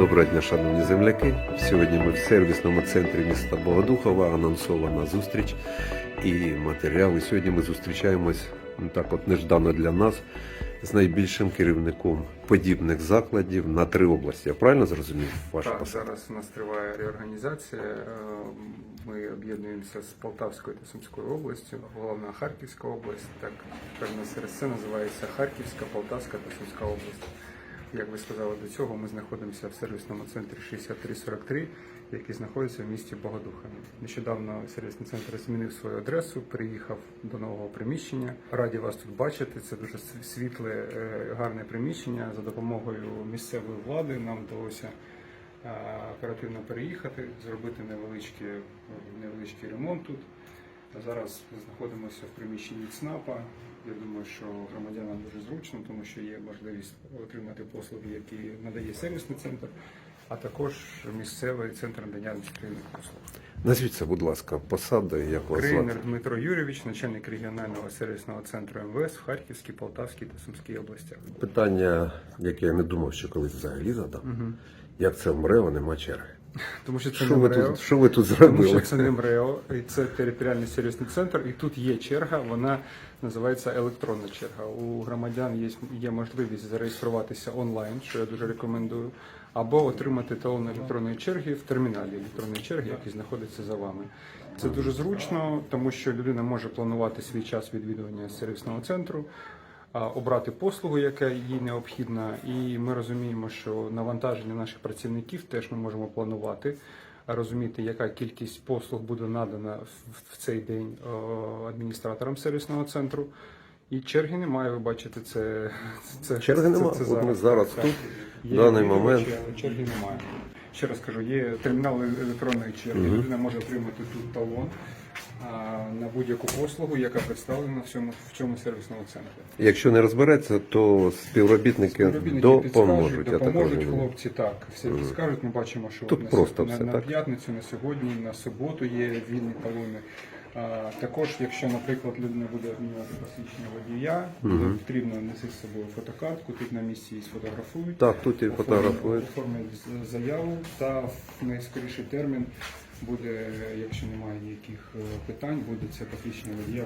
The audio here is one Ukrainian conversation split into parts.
Доброго дня, шановні земляки. Сьогодні ми в сервісному центрі міста Богодухова. Анонсована зустріч і матеріали. Сьогодні ми зустрічаємось ну, так, от неждано для нас з найбільшим керівником подібних закладів на три області. Я правильно зрозумів вашу Так, посаду? зараз у нас триває реорганізація. Е, Ми об'єднуємося з Полтавською та Сумською областю, головна Харківська область. Так певно серед це називається Харківська, Полтавська та Сумська область. Як ви сказали до цього, ми знаходимося в сервісному центрі 6343, який знаходиться в місті Богодуха. Нещодавно сервісний центр змінив свою адресу, приїхав до нового приміщення. Раді вас тут бачити. Це дуже світле, е, гарне приміщення. За допомогою місцевої влади нам вдалося е, оперативно переїхати, зробити невеличкий, невеличкий ремонт тут. Зараз знаходимося в приміщенні ЦНАПа. Я думаю, що громадянам дуже зручно, тому що є можливість отримати послуги, які надає сервісний центр, а також місцевий центр надання адміністративних послуг. Назвіться, будь ласка, посада, як вас звати? Крейнер Дмитро Юрійович, начальник регіонального сервісного центру МВС в Харківській, Полтавській та Сумській областях. Питання, яке я не думав, що колись взагалі задам. Як це в МРЕО нема черги? Тому що це Що не ви МРЕО. тут, що ви тут Тому зробили? що це не МРЕО, і це територіальний сервісний центр, і тут є черга, вона називається електронна черга. У громадян є, є можливість зареєструватися онлайн, що я дуже рекомендую, або отримати талон електронної черги в терміналі електронної черги, який знаходиться за вами. Це дуже зручно, тому що людина може планувати свій час відвідування сервісного центру. Обрати послугу, яка їй необхідна, і ми розуміємо, що навантаження наших працівників теж ми можемо планувати розуміти, яка кількість послуг буде надана в- цей день е, адміністраторам сервісного центру. І черги немає, ви бачите, це, це Черги нема. От ми зараз Так. тут, в даний момент. черги немає. Ще раз кажу, є термінал електронної черги. Людина може отримати тут талон на будь-яку послугу, яка представлена в цьому, в цьому сервісному центрі. Якщо не розбереться, то співробітники Співробітники допоможуть. Я допоможуть розумію. хлопці, так. Все підскажуть. Ми бачимо, що Тут на, просто на, все, на так? п'ятницю, на сьогодні, на суботу є вільні талони. А, також, якщо, наприклад, людина буде обмінювати посвідчення водія, буде потрібно нести з собою фотокартку, тут на місці її сфотографують. Так, тут і фотографують. Оформлять заяву та в найскоріший термін буде, якщо немає ніяких е, питань, буде це посвідчення водія.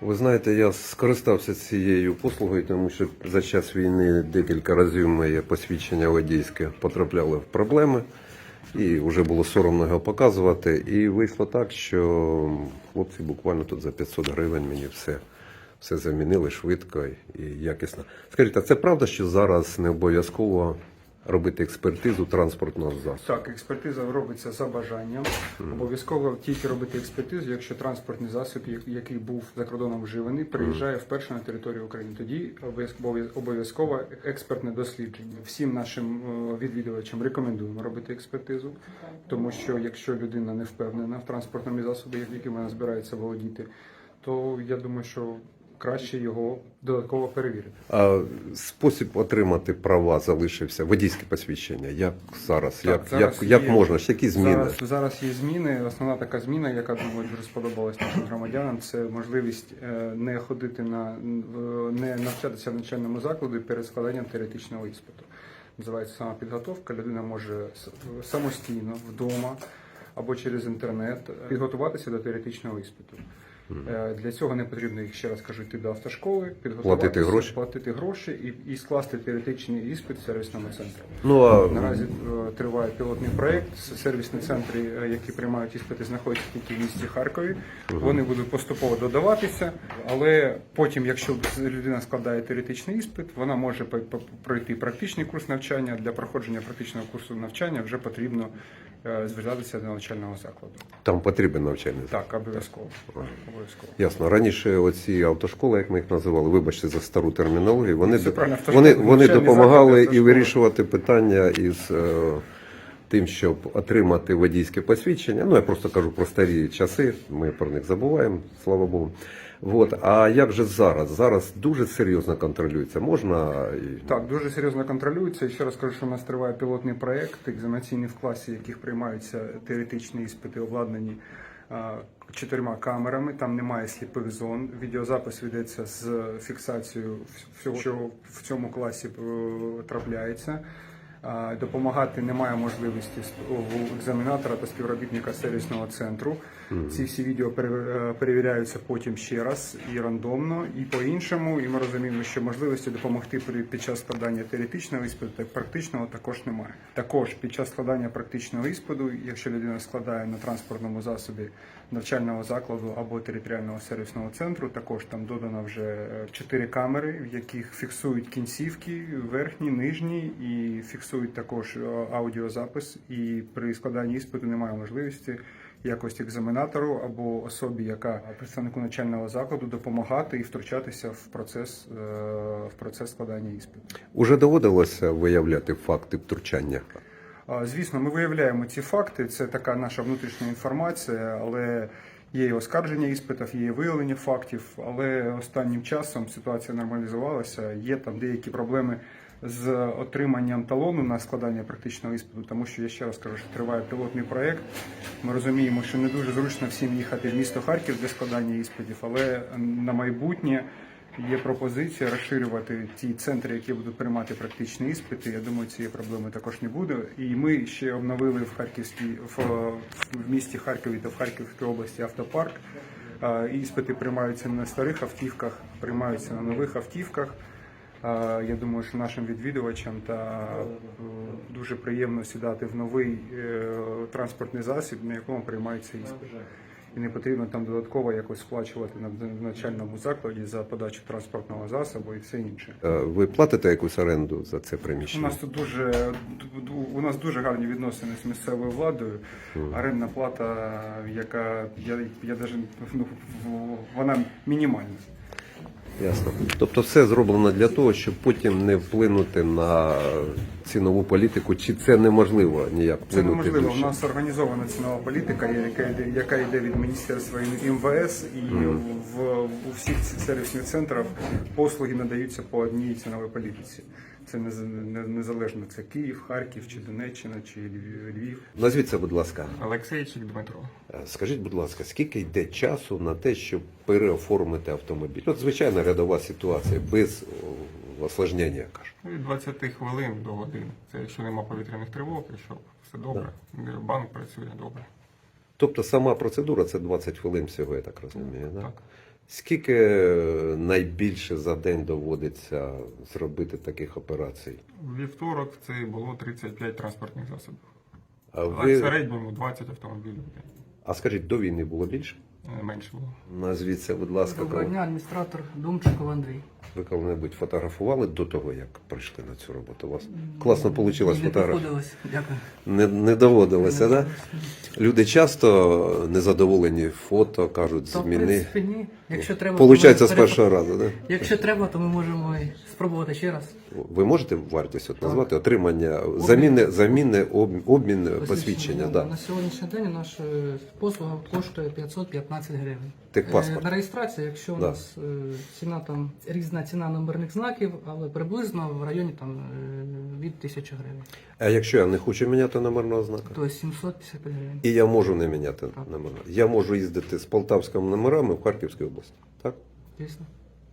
Ви знаєте, я скористався цією послугою, тому що за час війни декілька разів моє посвідчення водійське потрапляло в проблеми, і вже було соромно його показувати. І вийшло так, що хлопці буквально тут за 500 гривень мені все, все замінили швидко і якісно. Скажіть, а це правда, що зараз не обов'язково робити експертизу транспортного засобу? Так, експертиза робиться за бажанням. Обов'язково тільки робити експертизу, якщо транспортний засіб, який був за кордоном вживаний, приїжджає вперше на територію України. Тоді обов'язково обов'язково експертне дослідження. Всім нашим е, відвідувачам рекомендуємо робити експертизу, тому що якщо людина не впевнена в транспортному засобі, яким вона збирається володіти, то я думаю, що краще його додатково перевірити. А спосіб отримати права залишився, водійське посвідчення. Як зараз? Так, як, зараз як, як є- можна? Ще які зміни? Зараз, зараз є зміни. Основна така зміна, яка думаю, дуже сподобалась нашим громадянам, це можливість е, не ходити на не навчатися в навчальному закладі перед складанням теоретичного іспиту. Називається сама підготовка. Людина може самостійно вдома або через інтернет підготуватися до теоретичного іспиту. Е, Для цього не потрібно їх ще раз кажу йти до автошколи, Платити гроші. платити гроші і, і скласти теоретичний іспит в сервісному центрі. Ну а Наразі е, триває пілотний проект. Сервісні центри, е, які приймають іспити, знаходяться тільки в місті Харкові. Вони будуть поступово додаватися, але потім, якщо людина складає теоретичний іспит, вона може пройти практичний курс навчання. Для проходження практичного курсу навчання вже потрібно звертатися до навчального закладу. там потрібен навчальний заклад. Так, обов'язково. Обов'язково. Ясно. Раніше оці автошколи, як ми їх називали, вибачте за стару термінологію, вони, правильно, вони, автошколи, вони допомагали заклади, і автошколи. вирішувати питання із е, тим, щоб отримати водійське посвідчення. Ну, я просто кажу про старі часи, ми про них забуваємо, слава Богу. От. А як же зараз? Зараз дуже серйозно контролюється. Можна Так, дуже серйозно контролюється. І ще раз кажу, що у нас триває пілотний проект, екзаменаційний в класі, яких приймаються теоретичні іспити, обладнані чотирма камерами. Там немає сліпих зон. Відеозапис ведеться з фіксацією всього, що в цьому класі е, трапляється. Допомагати немає можливості у екзаменатора та співробітника сервісного центру. Ці всі відео е, перевіряються потім ще раз і рандомно, і по-іншому. І ми розуміємо, що можливості допомогти при під час складання теоретичного іспиту та практичного також немає. Також під час складання практичного іспиту, якщо людина складає на транспортному засобі навчального закладу або територіального сервісного центру, також там додано вже е, чотири камери, в яких фіксують кінцівки, верхні, нижні, і фіксують також е, аудіозапис. І при складанні іспиту немає можливості якось екзаменатору або особі, яка представнику навчального закладу допомагати і втручатися в процес е, в процес складання іспиту. Уже доводилося виявляти факти втручання. Звісно, ми виявляємо ці факти. Це така наша внутрішня інформація, але є і оскарження іспитів, є і виявлення фактів. Але останнім часом ситуація нормалізувалася. Є там деякі проблеми з отриманням талону на складання практичного іспиту, тому що я ще раз кажу, що триває пілотний проєкт. Ми розуміємо, що не дуже зручно всім їхати в місто Харків для складання іспитів, але на майбутнє. Є пропозиція розширювати ті центри, які будуть приймати практичні іспити. Я думаю, цієї проблеми також не буде. І ми ще обновили в Харківській в, в місті Харкові та в Харківській області автопарк. Іспити приймаються не на старих автівках, приймаються на нових автівках. Я думаю, що нашим відвідувачам та е, дуже приємно сідати в новий е, транспортний засіб, на якому приймаються іспити. І не потрібно там додатково якось сплачувати на навчальному закладі за подачу транспортного засобу і все інше. Е, Ви платите якусь оренду за це приміщення? У нас тут дуже у нас дуже гарні відносини з місцевою владою. Орендна плата, яка я, я даже, ну, вона мінімальна. Ясно. Тобто все зроблено для того, щоб потім не вплинути на цінову політику, чи це неможливо ніяк Це вплинути неможливо. У нас організована цінова політика, яка йде, яка йде від міністерства МВС, і в у всіх сервісних центрах послуги надаються по одній ціновій політиці. Це не, не, незалежно це Київ, Харків, чи Донеччина, чи Львів-. Назвіться, будь ласка. Олексійчик Дмитро. Е, Скажіть, будь ласка, скільки йде часу на те, щоб переоформити автомобіль? От звичайна рядова ситуація, без о, осложнення, я кажу. Ну, Від 20 хвилин до години. Це якщо нема повітряних тривог, якщо все добре. Банк працює добре. Тобто сама процедура це 20 хвилин всього, я так розумію. Да? Так. Скільки е, найбільше за день доводиться зробити таких операцій? У вівторок це було 35 транспортних засобів. А ви... в середньому 20 автомобілів в день. а скажіть, до війни було більше? Е, Менше було. Назвіться, будь ласка, Доброго кого- дня, адміністратор Думчиков Андрій. ви коли-небудь фотографували до того, як прийшли на цю роботу? У вас класно вийшла Не фотографія. приходилось. Дякую. Не, не доводилося, так? Да? Люди часто незадоволені фото, кажуть, То, в зміни. принципі, ні. Якщо треба, то Получається ми з переп- першого разу, да? Якщо треба, то ми можемо і спробувати ще раз. Ви можете вартість от назвати отримання заміни, заміни об- обмін посвідчення, да. На сьогоднішній день наша послуга коштує 515 гривень. Техпаспорт. Е, На реєстрацію, якщо у Да. нас е, ціна там різна ціна номерних знаків, але приблизно в районі там е, від 1000 гривень. А якщо я не хочу міняти номерного знака? Тобто 755 гривень. І я можу не міняти номера. Я можу їздити з полтавськими номерами в Харківській області. Так? Дійсно.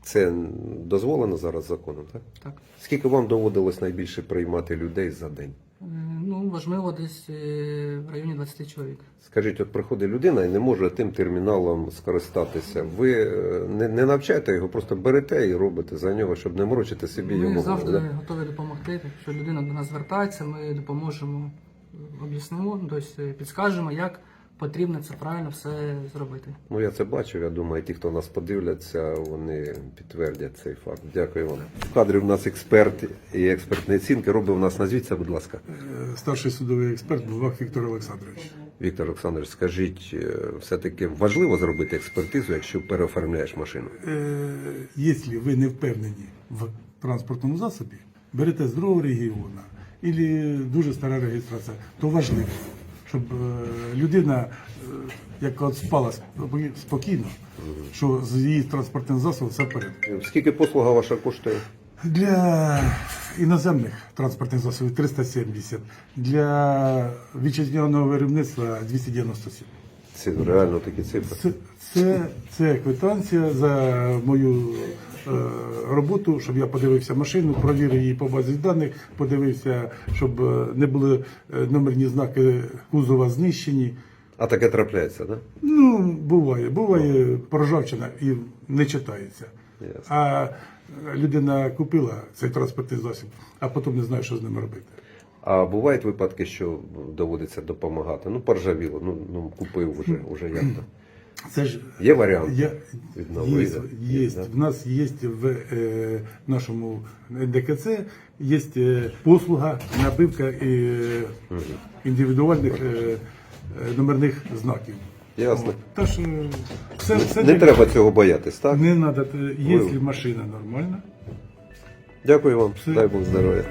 Це дозволено зараз законом, так? Так. Скільки вам доводилось найбільше приймати людей за день? Е, Ну, важливо, десь е, в районі 20 чоловік. Скажіть, от приходить людина і не може тим терміналом скористатися. Ви е, не, не навчаєте його, просто берете і робите за нього, щоб не морочити собі Ми йому. завжди голову, да? готові допомогти. Якщо людина до нас звертається, ми допоможемо, об'яснимо, тобто підскажемо, як потрібно це правильно все зробити. Ну я це бачив. Я думаю, ті, хто нас подивляться, вони підтвердять цей факт. Дякую вам. В кадрі в нас експерт і експертні оцінки. Робив у нас назвіться, будь ласка. Е, старший судовий експерт Бувак Віктор Олександрович. Віктор Олександрович, скажіть, е, все-таки важливо зробити експертизу, якщо переоформляєш машину? Е, Якщо ви не впевнені в транспортному засобі, берете з другого регіону або дуже стара реєстрація, то важливо, щоб е, людина, е, яка от спала спокійно, що з її транспортним засобом все в порядку. Скільки послуга ваша коштує? Для іноземних транспортних засобів 370, для вітчизняного виробництва 297. Це реально такі цифри. Це, це, це квитанція за мою роботу, щоб я подивився машину, провірив її по базі даних, подивився, щоб е, не були е, номерні знаки кузова знищені. А таке трапляється, да? Ну, буває, буває поржавчина і не читається. Ясно. А людина купила цей транспортний засіб, а потім не знає, що з ним робити. А бувають випадки, що доводиться допомагати. Ну, поржавіло, ну, ну купив вже, вже як то. Це ж Є варіант? Я, є, є, да? в нас є в е, нашому ДКЦ є е, послуга набивка е, індивідуальних е, е, номерних знаків. Ясно. От. Та ж, е, все, все Не для- треба цього боятись, так? Не треба, якщо машина нормальна, Дякую вам. Все. Дай Бог здоров'я.